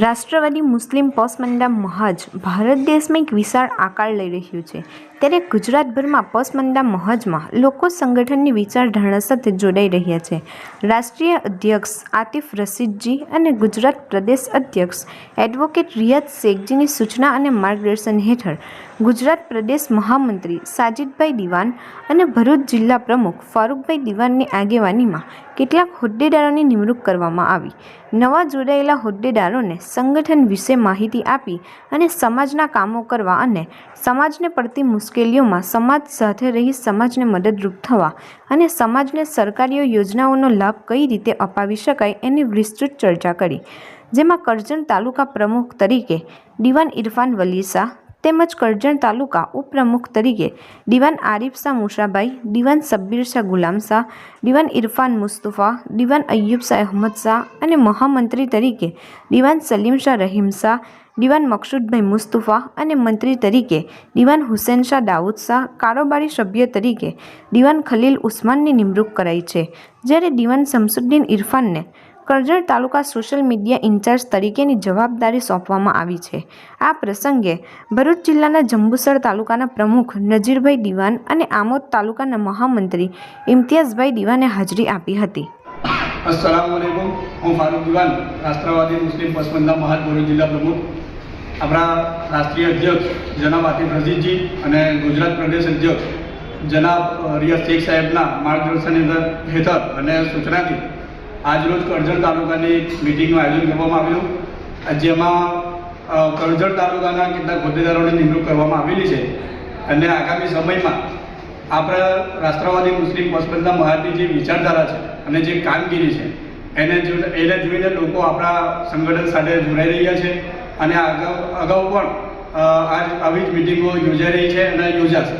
રાષ્ટ્રવાદી મુસ્લિમ પસમંદા મહજ ભારત દેશમાં એક વિશાળ આકાર લઈ રહ્યું છે. ત્યારે ગુજરાતભરમાં પસમંદા મહજમાં લોકો સંગઠનની વિચારધારણા સાથે જોડાઈ રહ્યા છે. રાષ્ટ્રીય અધ્યક્ષ આતિફ રશીદજી અને ગુજરાત પ્રદેશ અધ્યક્ષ એડવોકેટ રિયાદ શેખજીની સૂચના અને માર્ગદર્શન હેઠળ ગુજરાત પ્રદેશ મહામંત્રી સાજિદભાઈ દિવાન અને ભરૂચ જિલ્લા પ્રમુખ ફારૂકભાઈ દિવાનની આગેવાનીમાં કેટલાક હોદ્દેદારોની નિમણૂક કરવામાં આવી. નવા જોડાયેલા હોદ્દેદારોને સંગઠન વિશે માહિતી આપી અને સમાજના કામો કરવા અને સમાજને પડતી મુશ્કેલીઓમાં સમાજ સાથે રહી સમાજને મદદરૂપ થવા અને સમાજને સરકારી યોજનાઓનો લાભ કઈ રીતે અપાવી શકાય એની વિસ્તૃત ચર્ચા કરી. જેમાં કરજણ તાલુકા પ્રમુખ તરીકે દિવાન ઇરફાન વલી શાહ તેમજ કરજણ તાલુકા ઉપપ્રમુખ તરીકે દિવાન આરિફ શાહ મુશાભાઈ, દિવાન સબ્બીર શાહ ગુલામ શાહ, દિવાન ઇરફાન મુસ્તફા, દિવાન અય્યુબ શાહ અહમદ શાહ અને મહામંત્રી તરીકે દિવાન સલીમ શાહ રહીમ શાહ, દિવાન મકસુદભાઈ મુસ્તફા અને મંત્રી તરીકે દિવાન હુસેન શાહ દાઉદ શાહ, કારોબારી સભ્ય તરીકે દિવાન ખલીલ ઉસ્માનની નિમણૂક કરાઈ છે. જ્યારે Diwan Shamsuddin ઇરફાનને Karjan taluka social media incharge તરીકેની જવાબદારી સોંપવામાં આવી છે. આ પ્રસંગે ભરૂચ જિલ્લાના જંબુસર તાલુકાના પ્રમુખ નજીરભાઈ દિવાન અને આમોદ તાલુકાના મહામંત્રી ઇમ્તિયાઝભાઈ દિવાને હાજરી આપી હતી. આપણા રાષ્ટ્રીય અધ્યક્ષ જનાબ આતિફ રઝીદજી અને ગુજરાત પ્રદેશ અધ્યક્ષ જનાબ રિયાઝ શેખ સાહેબના માર્ગદર્શન હેઠળ અને સૂચનાથી આજરોજ કરજણ તાલુકાની મિટિંગનું આયોજન કરવામાં આવેલું જેમાં કરજણ તાલુકાના કેટલાક હોદ્દેદારોની નિમણૂક કરવામાં આવેલી છે. અને આગામી સમયમાં આપણા રાષ્ટ્રવાદી મુસ્લિમ પસમંદા મહારની જે વિચારધારા છે અને જે કામગીરી છે, એને એને જોઈને લોકો આપણા સંગઠન સાથે જોડાઈ રહ્યા છે. અને અગાઉ અગાઉ પણ આવી જ મિટિંગો યોજાઈ રહી છે અને યોજાશે.